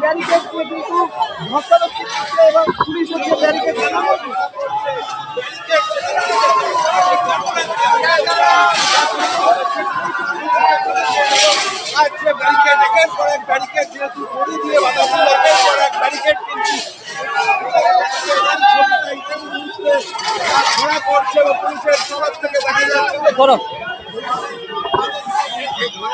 Barricade কিন্তু police হচ্ছে barricade আজকে ব্যারিকেড একের পর এক পুলিশের তরফ থেকে দেখা যাচ্ছে।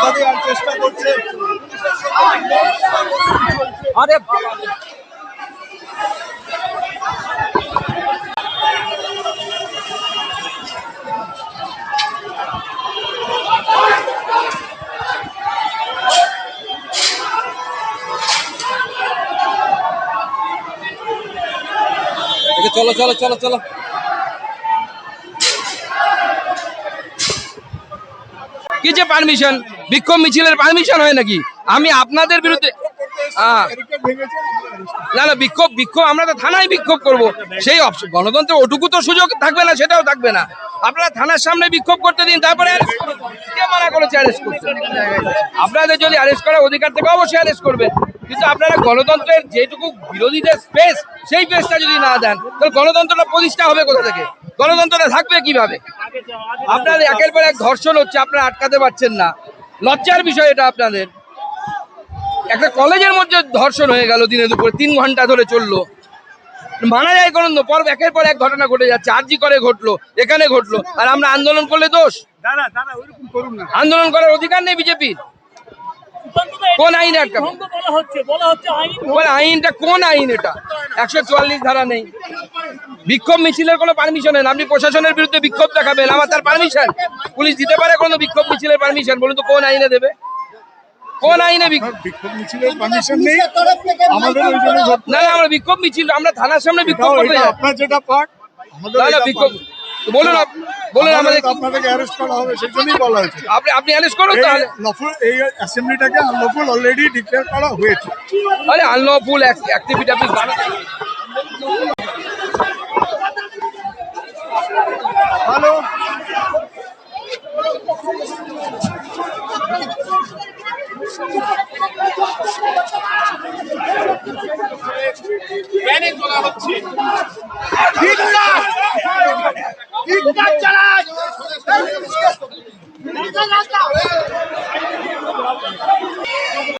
বাধা দেওয়ার চেষ্টা করছে। আরে চলো চলো চলো চলো। কি যে পারমিশন বিক্ষোভ মিছিলের পারমিশন হয় নাকি? আমি আপনাদের বিরুদ্ধে না না, বিক্ষোভ বিক্ষোভ, আমরা তো থানায় বিক্ষোভ করব। সেই গণতন্ত্রের ওটুকু তো সুযোগ থাকবে না, সেটাও থাকবে না। আপনারা থানার সামনে বিক্ষোভ করতে দিন, তারপরে মানা করেছে অ্যারেস্ট করতে আপনাদের যদি অ্যারেস্ট করার অধিকার থেকে, অবশ্যই অ্যারেস্ট করবেন কিন্তু আপনারা গণতন্ত্রের যেটুকু বিরোধীদের স্পেস সেই স্পেসটা যদি না দেন, তাহলে গণতন্ত্রটা প্রতিষ্ঠা হবে কোথা থেকে? গণতন্ত্রটা থাকবে কীভাবে? আপনার একের পর এক ধর্ষণ হচ্ছে, আপনারা আটকাতে পারছেন না। লজ্জার বিষয় এটা আপনাদের। একটা কলেজের মধ্যে ধর্ষণ হয়ে গেল দিনে দুপুরে, তিন ঘণ্টা ধরে চলল। মানা যায় কোন পর একের পর এক ঘটনা ঘটে যাচ্ছে আরজি করে ঘটলো এখানে ঘটলো আর আমরা আন্দোলন করলে দোষ? আন্দোলন করার অধিকার নেই বিজেপির কোন আইন আটকাবে বলা হচ্ছে বলা হচ্ছে আইন বলে আইনটা কোন আইন এটা? একশো চুয়াল্লিশ ধারা নেই। বিক্ষোভ মিছিলের কোনো পারমিশন নেই। আপনি প্রশাসনের বিরুদ্ধে বিক্ষোভ দেখাবেন আমার তার পারমিশন পুলিশ দিতে পারে কোনো বিক্ষোভ মিছিলের পারমিশন বলুন তো কোন আইনে দেবে? কোন আইনে বিক্ষোভ মিছিলের পারমিশন নেই। আমাদের ওই জন্য না না আমরা বিক্ষোভ মিছিল আমরা থানার সামনে বিক্ষোভ করতে যাই। আপনার যেটা পার্ট আমাদের না না বিক্ষোভ বলুন বলুন আমাদের আপনাদেরকে অ্যারেস্ট করা হবে সেই জন্যই বলা হয়েছে। আপনি আপনি অ্যারেস্ট করুন তাহলে। এই অ্যাসেম্বলিটাকে আনলফুল অলরেডি ডিক্লেয়ার করা হয়েছে। আরে আনলফুল অ্যাক্টিভিটি আপনি বানাতে হ্যালো ব্যানে তোলা হচ্ছে। ধিক্কার ধিক্কার চালান!